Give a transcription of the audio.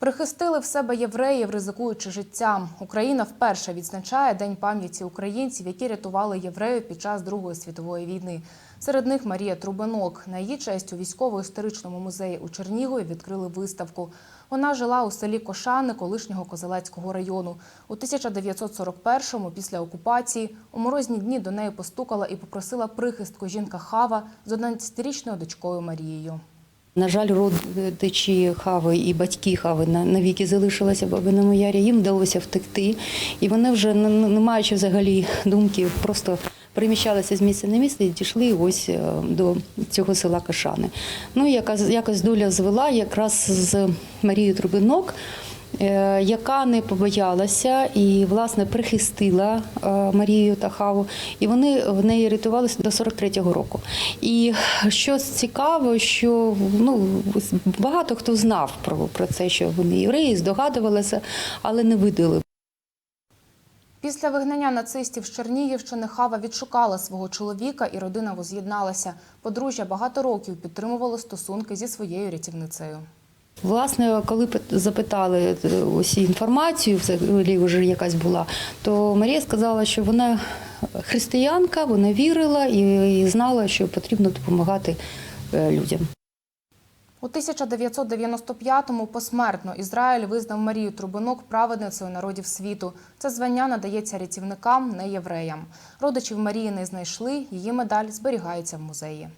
Прихистили в себе євреїв, ризикуючи життям. Україна вперше відзначає День пам'яті українців, які рятували євреїв під час Другої світової війни. Серед них Марія Трубенок. На її честь у військово-історичному музеї у Чернігові відкрили виставку. Вона жила у селі Кошани колишнього Козелецького району. У 1941-му, після окупації, у морозні дні до неї постукала і попросила прихистку жінка Хава з 11-річною дочкою Марією. На жаль, родичі Хави і батьки Хави на- навіки залишилися в Бабиному Ярі. Їм вдалося втекти, і вони вже не маючи взагалі думки, просто переміщалися з місця на місце і дійшли ось е, до цього села Кашани. Ну, якась, якось доля звела якраз з Марією Трубинок. Е, Яка не побоялася і власне прихистила е, Марію та Хаву, і вони в неї рятувалися до 43-го року. І що цікаво, що ну багато хто знав про, про це, що вони євреї, здогадувалися, але не видали. Після вигнання нацистів з Чернігівщини Хава відшукала свого чоловіка і родина воз'єдналася. Подружжя багато років підтримувало стосунки зі своєю рятівницею. Власне, коли запитали е, ось інформацію, взагалі вже якась була, то Марія сказала, що вона християнка, вона вірила і, і знала, що потрібно допомагати е, людям. У 1995-му посмертно Ізраїль визнав Марію Трубинок праведницею народів світу. Це звання надається рятівникам, не євреям. Родичів Марії не знайшли, її медаль зберігається в музеї.